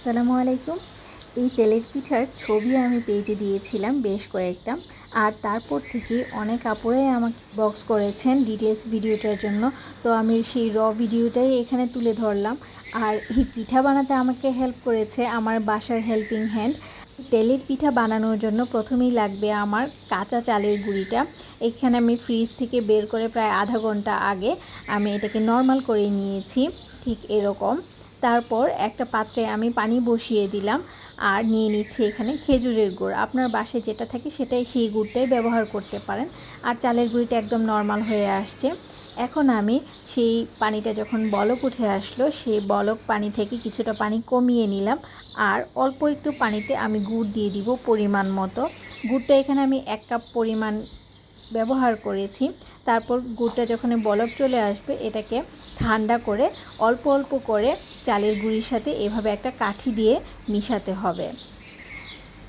আসসালামু আলাইকুম। এই তেলের পিঠার ছবি আমি পেজে দিয়েছিলাম বেশ কয়েকটা। আর তারপর থেকে অনেক আপুরাই আমাকে বক্স করেছেন ডিটেলস ভিডিওটার জন্য। তো আমি সেই র ভিডিওটাই এখানে তুলে ধরলাম। আর এই পিঠা বানাতে আমাকে হেল্প করেছে আমার বাসার হেল্পিং হ্যান্ড তেলের পিঠা বানানোর জন্য প্রথমেই লাগবে আমার কাঁচা চালের গুঁড়িটা। এখানে আমি ফ্রিজ থেকে বের করে প্রায় আধা ঘণ্টা আগে আমি এটাকে নর্মাল করে নিয়েছি। ঠিক এরকম। তারপর একটা পাত্রে আমি পানি বসিয়ে দিলাম আর নিয়ে নিচ্ছি এখানে খেজুরের গুড়। আপনার বাসায় যেটা থাকে সেটাই সেই গুড়টাই ব্যবহার করতে পারেন। আর চালের গুঁড়িটা একদম নর্মাল হয়ে আসছে। এখন আমি সেই পানিটা যখন বলক উঠে আসলো, সেই বলক পানি থেকে কিছুটা পানি কমিয়ে নিলাম আর অল্প একটু পানিতে আমি গুড় দিয়ে দিব পরিমাণ মতো। গুড়টা এখানে আমি এক কাপ পরিমাণ ব্যবহার করেছি। তারপর গুড়টা যখন বলক চলে আসবে, এটাকে ঠান্ডা করে অল্প অল্প করে চালের গুঁড়ির সাথে এভাবে একটা কাঠি দিয়ে মিশাতে হবে।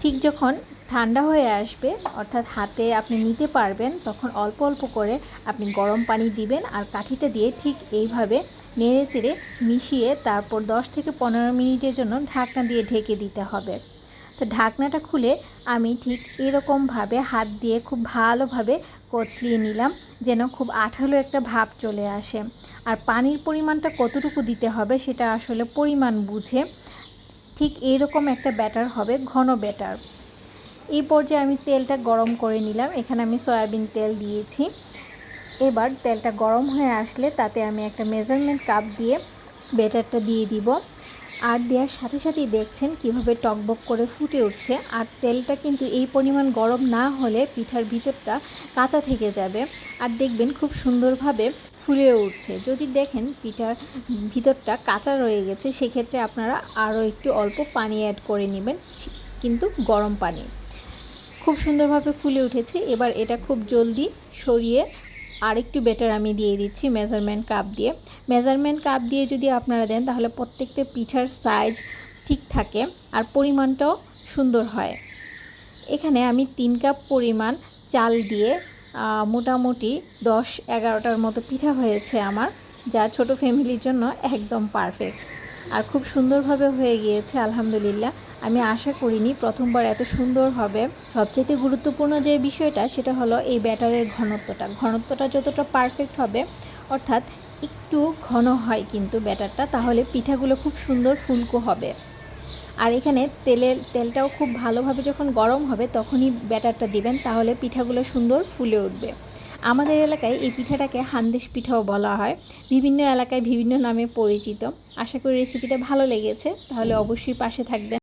ঠিক যখন ঠান্ডা হয়ে আসবে, অর্থাৎ হাতে আপনি নিতে পারবেন, তখন অল্প অল্প করে আপনি গরম পানি দিবেন আর কাঠিটা দিয়ে ঠিক এইভাবে নেড়ে চেড়ে মিশিয়ে তারপর 10 থেকে পনেরো মিনিটের জন্য ঢাকনা দিয়ে ঢেকে দিতে হবে। তো ঢাকনাটা খুলে আমি ঠিক এরকমভাবে হাত দিয়ে খুব ভালোভাবে কচলিয়ে নিলাম, যেন খুব আঠালো একটা ভাব চলে আসে। আর পানির পরিমাণটা কতটুকু দিতে হবে সেটা আসলে পরিমাণ বুঝে ঠিক এরকম একটা ব্যাটার হবে, ঘন ব্যাটার। এই পর্যায়ে আমি তেলটা গরম করে নিলাম, এখানে আমি সয়াবিন তেল দিয়েছি। এবার তেলটা গরম হয়ে আসলে তাতে আমি একটা মেজারমেন্ট কাপ দিয়ে ব্যাটারটা দিয়ে দিব। আর দেওয়ার সাথে সাথেই দেখছেন কীভাবে টকবক করে ফুটে উঠছে। আর তেলটা কিন্তু এই পরিমাণ গরম না হলে পিঠার ভিতরটা কাঁচা থেকে যাবে। আর দেখবেন খুব সুন্দরভাবে ফুলে উঠছে। যদি দেখেন পিঠার ভিতরটা কাঁচা রয়ে গেছে, সেক্ষেত্রে আপনারা আরও একটু অল্প পানি অ্যাড করে নেবেন কিন্তু গরম পানি। খুব সুন্দরভাবে ফুলে উঠেছে। এবার এটা খুব জলদি সরিয়ে আরেকটু বেটার আমি দিয়ে দিচ্ছি মেজারমেন্ট কাপ দিয়ে। মেজারমেন্ট কাপ দিয়ে যদি আপনারা দেন, তাহলে প্রত্যেকটা পিঠার সাইজ ঠিক থাকে আর পরিমাণটাও সুন্দর হয়। এখানে আমি তিন কাপ পরিমাণ চাল দিয়ে মোটামুটি দশ এগারোটার মতো পিঠা হয়েছে আমার, যা ছোট ফ্যামিলির জন্য একদম পারফেক্ট আর খুব সুন্দরভাবে হয়ে গিয়েছে, আলহামদুলিল্লাহ। আমি আশা করিনি প্রথমবার এত সুন্দর হবে। সবচেয়ে গুরুত্বপূর্ণ যে বিষয়টা, সেটা হলো এই ব্যাটারের ঘনত্বটা। ঘনত্বটা যতটা পারফেক্ট হবে, অর্থাৎ একটু ঘন হয় কিন্তু ব্যাটারটা, তাহলে পিঠাগুলো খুব সুন্দর ফুলকো হবে। আর এখানে তেলের তেলটাও খুব ভালোভাবে যখন গরম হবে, তখনই ব্যাটারটা দিবেন, তাহলে পিঠাগুলো সুন্দর ফুলে উঠবে। আমাদের এলাকায় এই পিঠাটাকে হান্দেশ পিঠাও বলা হয়। বিভিন্ন এলাকায় বিভিন্ন নামে পরিচিত। আশা করি রেসিপিটা ভালো লেগেছে। তাহলে অবশ্যই পাশে থাকবেন।